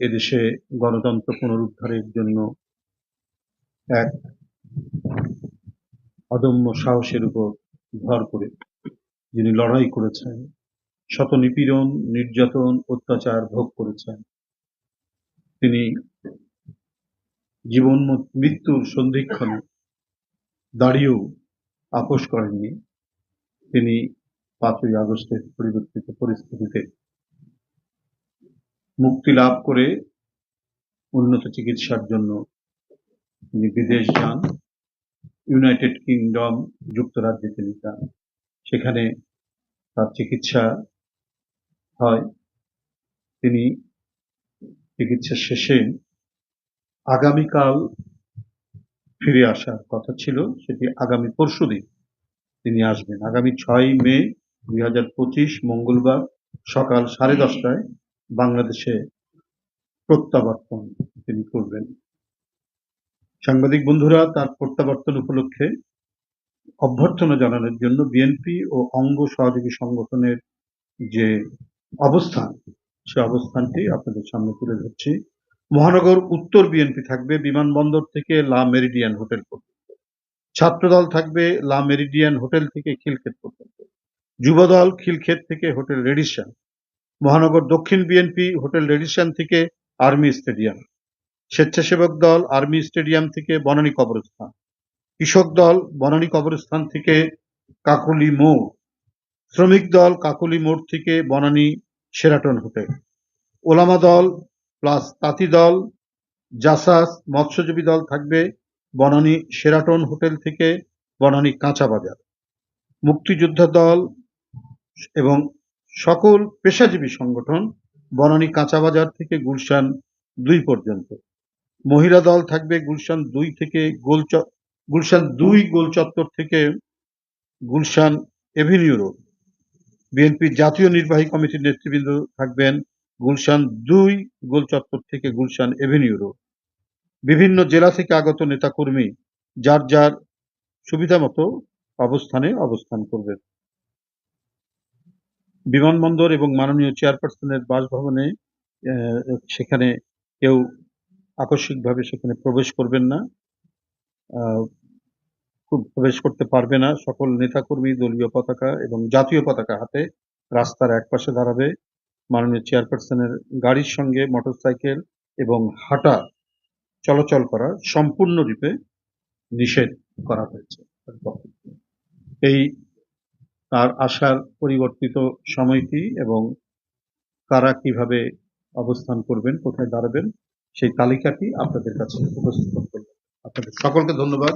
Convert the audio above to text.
এদেশে গণতন্ত্র পুনরুদ্ধারের জন্য এক অদম্য সাহসের উপর ভর করে যিনি লড়াই করেছেন, শত নিপীড়ন, নির্যাতন, অত্যাচার ভোগ করেছেন। তিনি জীবন মৃত্যুর সন্ধিক্ষণে দাঁড়িয়েও আপোষ করেননি। তিনি পাঁচই আগস্টের পরিবর্তিত পরিস্থিতিতে মুক্তি লাভ করে উন্নত চিকিৎসার জন্য তিনি বিদেশ যান। ইউনাইটেড কিংডম যুক্তরাজ্যে তিনি যান। সেখানে তার চিকিৎসা হয়। তিনি চিকিৎসা শেষে আগামীকাল ফিরে আসার কথা ছিল। সেটি আগামী পরশুদিন তিনি আসবেন। আগামী ছয় মে দুই হাজার পঁচিশ মঙ্গলবার সকাল সাড়ে দশটায় বাংলাদেশে প্রত্যাবর্তন তিনি করবেন। সাংবাদিক বন্ধুরা, তার প্রত্যাবর্তন উপলক্ষে অভ্যর্থনা জানানোর জন্য বিএনপি ও অঙ্গ সহযোগী সংগঠনের যে অবস্থান, সে অবস্থানটি আপনাদের সামনে তুলে ধরছি। মহানগর উত্তর বিএনপি থাকবে, বিমানবন্দর থেকে লা মেরিডিয়ান হোটেল পর্যন্ত। ছাত্রদল থাকবে, লা মেরিডিয়ান হোটেল থেকে খিলক্ষেত পর্যন্ত। যুবদল খিলক্ষেত থেকে হোটেল রেডিসন মহানগর দক্ষিণ বিএনপি হোটেল রেডিসন থেকে আর্মি স্টেডিয়াম। স্বেচ্ছাসেবক দল আর্মি স্টেডিয়াম থেকে বনানী কবরস্থান। কৃষক দল বনানী কবরস্থান থেকে কাকুলি মোড়। শ্রমিক দল কাকুলি মোড় থেকে বনানী সেরাটন হোটেল। ওলামা দল প্লাস তাঁতি দল, জাসাস মৎস্যজীবী দল থাকবে বনানী সেরাটন হোটেল থেকে বনানী কাঁচা বাজার। মুক্তিযোদ্ধা দল এবং সকল পেশাজীবী সংগঠন, বনানী কাঁচা বাজার থেকে গুলশান দুই পর্যন্ত। মহিলা দল থাকবে গুলশান দুই থেকে গোল গুলশান দুই গোল চত্বর থেকে গুলশান এভিনিউ রোড। বিএনপির জাতীয় নির্বাহী কমিটির নেতৃবৃন্দ থাকবেন গুলশান দুই গোল চত্বর থেকে গুলশান এভিনিউ রোড। বিভিন্ন জেলা থেকে আগত নেতাকর্মী যার যার সুবিধা মতো অবস্থানে অবস্থান করবেন। বিমানবন্দর এবং মাননীয় চেয়ারপারসনের বাসভবনে সেখানে কেউ আকস্মিকভাবে সেখানে প্রবেশ করবেন না। খুব প্রবেশ করতে পারবে না। সকল নেতাকর্মী, দলীয় পতাকা এবং জাতীয় পতাকা হাতে রাস্তার একপাশে দাঁড়াবে। মাননীয় চেয়ারপারসনের গাড়ির সঙ্গে মোটরসাইকেল এবং হাঁটা চলাচল করা সম্পূর্ণরূপে নিষেধ করা হয়েছে। এই তার আসার পরিবর্তিত সময়টি এবং কারা কীভাবে অবস্থান করবেন, কোথায় দাঁড়াবেন, সেই তালিকাটি আপনাদের কাছে উপস্থাপন করবেন আপনাদের সকলকে ধন্যবাদ।